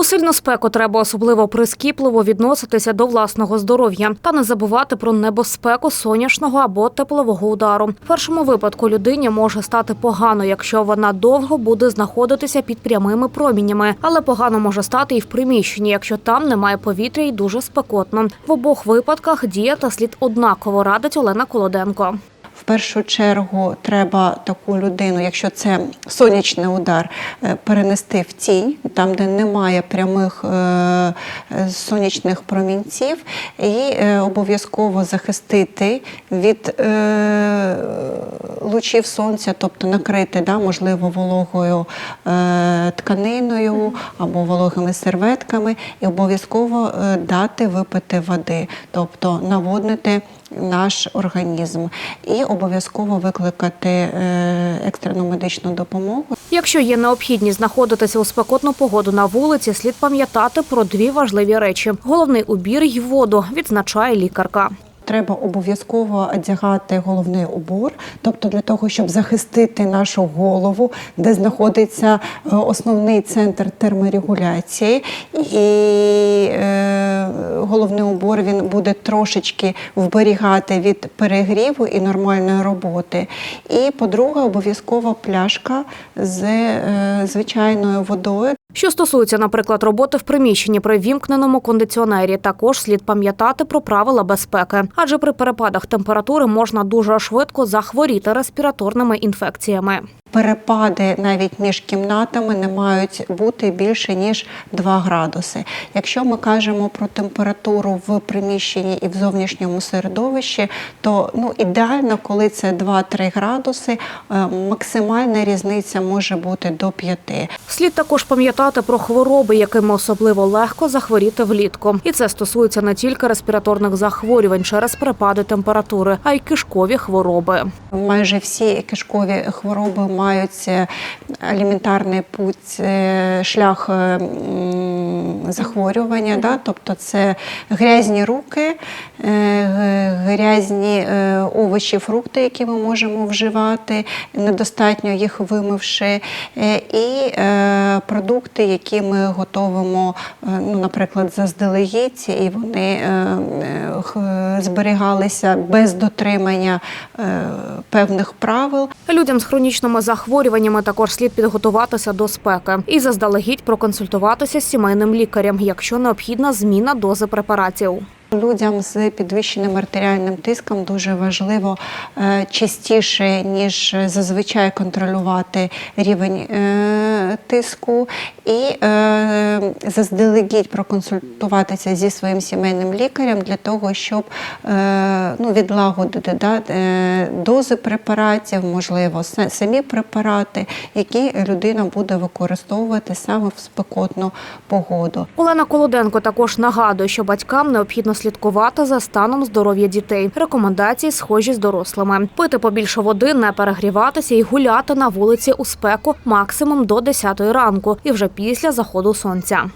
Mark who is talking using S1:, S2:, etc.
S1: У сильну спеку треба особливо прискіпливо відноситися до власного здоров'я та не забувати про небезпеку сонячного або теплового удару. В першому випадку людині може стати погано, якщо вона довго буде знаходитися під прямими промінями, але погано може стати і в приміщенні, якщо там немає повітря і дуже спекотно. В обох випадках діяти слід однаково радить Олена Колоденко.
S2: В першу чергу треба таку людину, якщо це сонячний удар, е, перенести в тінь, там, де немає прямих е, сонячних промінців, і е, обов'язково захистити від лучів сонця, тобто накрити, да, можливо, вологою тканиною або вологими серветками, і обов'язково дати випити води, тобто наводнити наш організм і обов'язково викликати е, екстрену медичну допомогу.
S1: Якщо є необхідність знаходитися у спекотну погоду на вулиці, слід пам'ятати про дві важливі речі: головний убір й воду, відзначає лікарка.
S2: Треба обов'язково одягати головний убор, тобто для того, щоб захистити нашу голову, де знаходиться е, основний центр терморегуляції. І е, головний убор він буде трошечки вберігати від перегріву і нормальної роботи. І, по-друге, обов'язково пляшка з е, звичайною водою.
S1: Що стосується, наприклад, роботи в приміщенні при вімкненому кондиціонері, також слід пам'ятати про правила безпеки, адже при перепадах температури можна дуже швидко захворіти респіраторними інфекціями.
S2: Перепади навіть між кімнатами не мають бути більше ніж 2 градуси. Якщо ми кажемо про температуру в приміщенні і в зовнішньому середовищі, то ну ідеально, коли це 2-3 градуси, е, максимальна різниця може бути до 5.
S1: Слід також пам'ятати про хвороби, якими особливо легко захворіти влітку. І це стосується не тільки респіраторних захворювань через перепади температури, а й кишкові хвороби.
S2: Майже всі кишкові хвороби мають елементарний путь, е, шлях захворювання, да? тобто це грязні руки, грязні е, овочі, фрукти, які ми можемо вживати, недостатньо їх вимивши, е, і е, продукти, які ми готовимо, е, ну, наприклад, заздалегідь, і вони е, е, зберігалися без дотримання е, певних правил.
S1: Людям з хронічними захворюваннями також слід підготуватися до спеки і заздалегідь проконсультуватися з сімейним лікарем, якщо необхідна зміна дози препаратів.
S2: Людям з підвищеним артеріальним тиском дуже важливо е, частіше, ніж зазвичай контролювати рівень е, тиску і е, заздалегідь проконсультуватися зі своїм сімейним лікарем для того, щоб ну, відлагодити да, дози препаратів, можливо, самі препарати, які людина буде використовувати саме в спекотну погоду.
S1: Олена Колоденко також нагадує, що батькам необхідно слідкувати за станом здоров'я дітей. Рекомендації схожі з дорослими: пити побільше води, не перегріватися і гуляти на вулиці у спеку максимум до 10 ранку, і вже після заходу сонця.